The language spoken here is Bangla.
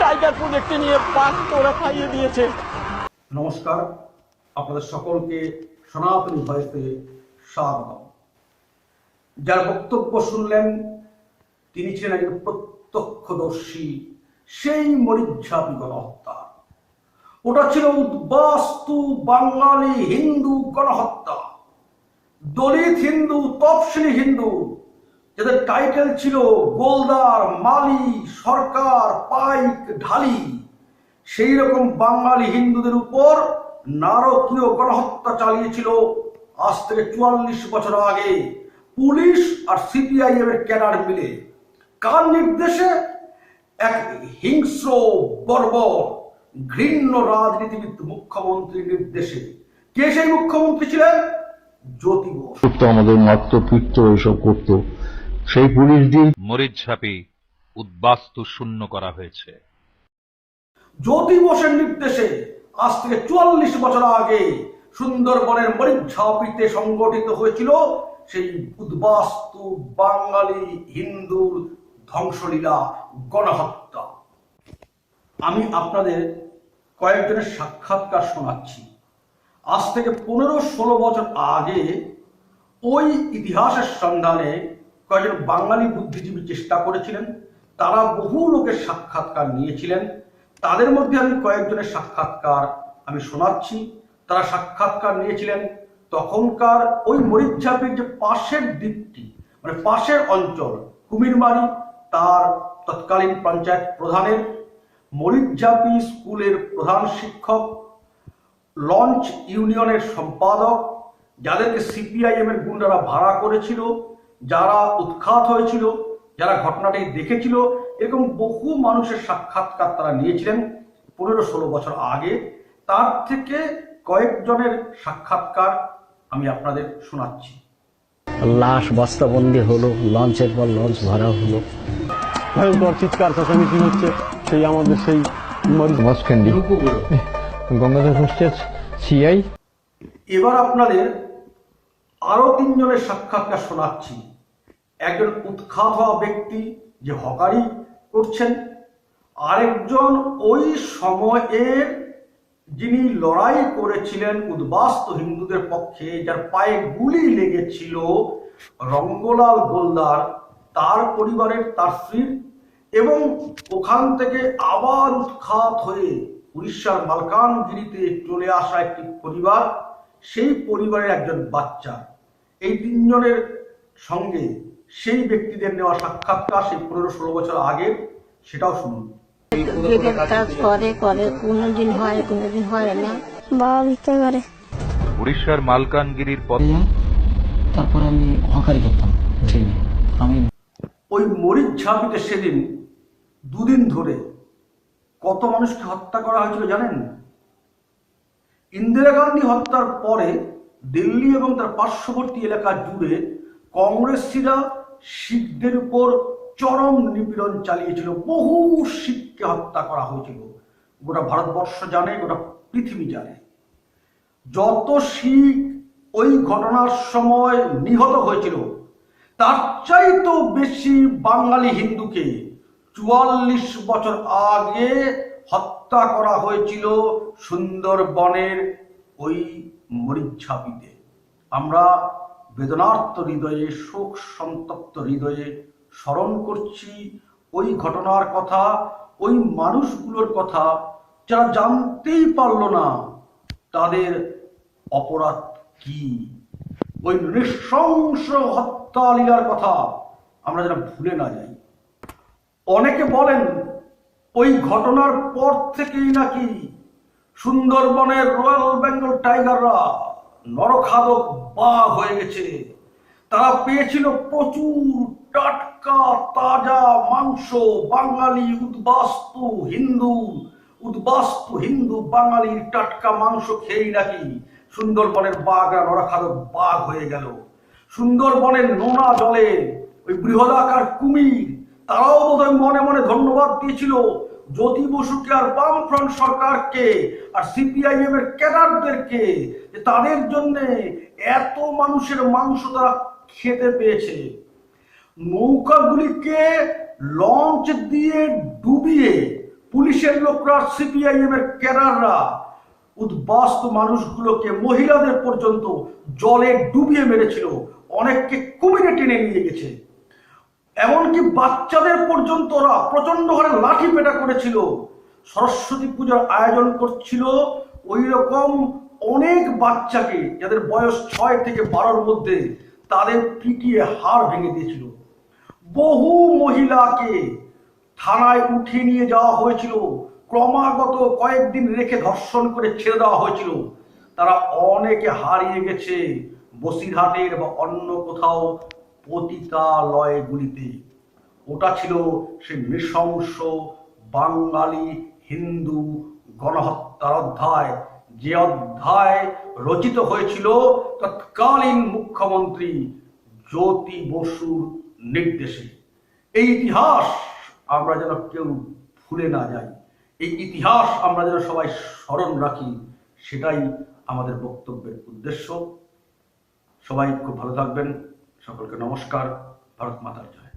টাইগার প্রজেক্টে নিয়ে ওরা খাইয়ে দিয়েছে। নমস্কার, আপনাদের সকলকে সনাতনী যার বক্তব্য শুনলেন, তিনি ছিলেন একজন প্রত্যক্ষদর্শী, সেই মরিচ্ছাপী গণহত্যা ওটা ছিল উদ্বাস্তু বাঙালি হিন্দু গণহত্যা। দলিত হিন্দু, তফসিলি হিন্দু যাদের টাইটেল ছিল গোলদার মালি, সরকার, পাইক, ঢালি। সেই রকম বাঙালি হিন্দুদের উপর নারকীয় গণহত্যা চালিয়েছিল আজ থেকে চুয়াল্লিশ বছর আগে। পুলিশ আর সিপিআইএম এর ক্যাডার মিলে। কার নির্দেশে? এক হিংস্র, বর্বর, ঘৃণ্য রাজনীতিবিদ মুখ্যমন্ত্রীর নির্দেশে। কে সেই মুখ্যমন্ত্রী ছিলেন? জ্যোতি বোস। আমাদের মারতো পিটতো এসব করতো। সেই পুলিশ দিয়ে মরিচঝাপি উদ্বাস্তু শূন্য করা হয়েছে। জ্যোতি বোসের নির্দেশে আজ থেকে চুয়াল্লিশ বছর আগে সুন্দরবনের মরিঝাপিতে সংগঠিত হয়েছিল সেই উদ্বাস্তু বাঙালি হিন্দুর ধ্বংসলীলা গণহত্যা। আমি আপনাদের কয়েকজনের সাক্ষাৎকার শোনাচ্ছি। আজ থেকে পনেরো ষোলো বছর আগে ওই ইতিহাসের সন্ধানে কয়েকজন বাঙালি বুদ্ধিজীবী চেষ্টা করেছিলেন, তারা বহু লোকের সাক্ষাৎকার নিয়েছিলেন। তাদের মধ্যে আমি কয়েকজনের সাক্ষাৎকার আমি শোনাচ্ছি। তারা সাক্ষাৎকার নিয়েছিলেন তখনকার ওই মরিচাপির যে পাশের দ্বীপটি মানে পাশের অঞ্চল, কুমিরমারি, তার তৎকালীন পঞ্চায়েত প্রধানের মরিচাপি স্কুলের প্রধান শিক্ষক, লঞ্চ ইউনিয়নের সম্পাদক, যাদেরকে সিপিআইএম এর গুন্ডারা ভাড়া করেছিল যারা উৎখাত হয়েছিল যারা ঘটনাটি দেখেছিল এরকম বহু মানুষের সাক্ষাৎকার তারা নিয়েছিলেন পনেরো ষোলো বছর আগে। তার থেকে কয়েকজনের সাক্ষাৎকার আমি আপনাদের শোনাচ্ছি। লাশ বস্তাবন্দি হলো লঞ্চের পর লঞ্চ ভরা হলো। ভয়ঙ্কর চিৎকার চেঁচামেচি হচ্ছে সেই আমাদের সেই মরিচ মাঝখান্ডি। Gangadhar hostel CI. এবার আপনাদের আরও তিনজনের সাক্ষাৎকার শোনাচ্ছি। একজন উৎখাত হওয়া ব্যক্তি যে হকারি করছেন, আরেকজন ওই সময়ের যিনি লড়াই করেছিলেন উদ্বাস্ত হিন্দুদের পক্ষে, যার পায়ে গুলি লেগেছিল রঙ্গলাল গোলদার, তার পরিবারের তার স্ত্রীর, এবং ওখান থেকে আবার উৎখাত হয়ে উড়িষ্যার মালকানগিরিতে চলে আসা একটি পরিবার, সেই পরিবারের একজন বাচ্চা। এই তিনজনের সঙ্গে সেই ব্যক্তিদের নেওয়া সাক্ষাৎকার সেই পনেরো ষোলো বছর আগের সেটাও শুনুন। কাজ করে করে কোনোদিন হয় কোনোদিন হয় না। বাবা ভিক্ষা করে। উড়িষ্যার মালকানগিরির পথ তারপর আমি হকারি করতাম আমি ওই মরিচ ঝাঁপিতে সেদিন দুদিন ধরে কত মানুষকে হত্যা করা হয়েছিল জানেন? ইন্দিরা গান্ধী হত্যার পরে দিল্লি এবং তার পার্শ্ববর্তী এলাকা জুড়ে কংগ্রেসীরা শিখদের উপর চরম নিপীড়ন চালিয়েছিল। বহু শিখকে হত্যা করা হয়েছিল। গোটা ভারতবর্ষ জানে, গোটা পৃথিবী জানে। যত শিখ ওই ঘটনার সময় নিহত হয়েছিল, তার চাইতেও বেশি বাঙালি হিন্দুকে চুয়াল্লিশ বছর আগে হত্যা করা হয়েছিল সুন্দরবনের ওই মরিচ্ছাপিতে। আমরা বেদনার্ত হৃদয়ে শোক সন্তপ্ত হৃদয়ে স্মরণ করছি ওই ঘটনার কথা, ওই মানুষগুলোর কথা যারা জানতেই পারল না, তাদের অপরাধ কি? ওই নৃশংস হত্যালীলার কথা আমরা যেন ভুলে না যাই। অনেকে বলেন, ওই ঘটনার পর থেকেই নাকি সুন্দরবনের রয়্যাল বেঙ্গল টাইগাররা নরখাদক বাঘ হয়ে গেছে। তারা পেয়েছিল প্রচুর টাটকা, তাজা মাংস, বাঙালি উদ্বাস্তু হিন্দু। উদ্বাস্তু হিন্দু বাঙালির টাটকা মাংস খেয়েই নাকি সুন্দরবনের বাঘরা নরখাদক বাঘ হয়ে গেল। সুন্দরবনের নোনা জলে ওই বৃহদাকার কুমির, তারাও বোধহয় মনে মনে ধন্যবাদ দিয়েছিল জ্যোতি বসুকে আর বামফ্রন্ট সরকারকে আর সিপিআইএম এর ক্যাডারদেরকে যে তাদের জন্য এত মানুষের মাংস তারা খেতে পেয়েছে, নৌকাগুলিকে লঞ্চ দিয়ে ডুবিয়ে পুলিশের লোকরা সিপিআইএম এর ক্যাডাররা, উদ্বাস্ত মানুষগুলোকে মহিলাদের পর্যন্ত জলে ডুবিয়ে মেরেছিল, অনেককে কুমিরে টেনে নিয়ে গেছে। এমনকি বাচ্চাদের পর্যন্ত ওরা প্রচণ্ড হারে লাঠি পেটা করেছিল। সরস্বতী পূজার আয়োজন করছিল ওই রকম অনেক বাচ্চাকে যাদের বয়স ছয় থেকে বারোর মধ্যে তাদের পিটিয়ে হাড় ভেঙে দিয়েছিল। বহু মহিলাকে থানায় উঠিয়ে নিয়ে যাওয়া হয়েছিল। ক্রমাগত কয়েকদিন রেখে ধর্ষণ করে ছেড়ে দেওয়া হয়েছিল। তারা অনেকে হারিয়ে গেছে বসিরহাটের বা অন্য কোথাও পতিতালয়গুলিতে। ওটা ছিল সেই নৃশংস বাঙালি হিন্দু গণহত্যার অধ্যায়। যে অধ্যায় রচিত হয়েছিল তৎকালীন মুখ্যমন্ত্রী জ্যোতি বসুর নির্দেশে। এই ইতিহাস আমরা যেন কেউ ভুলে না যাই। এই ইতিহাস আমরা যেন সবাই স্মরণ রাখি, সেটাই আমাদের বক্তব্যের উদ্দেশ্য। সবাই খুব ভালো থাকবেন। সকলকে নমস্কার ভারত মাতার জয়।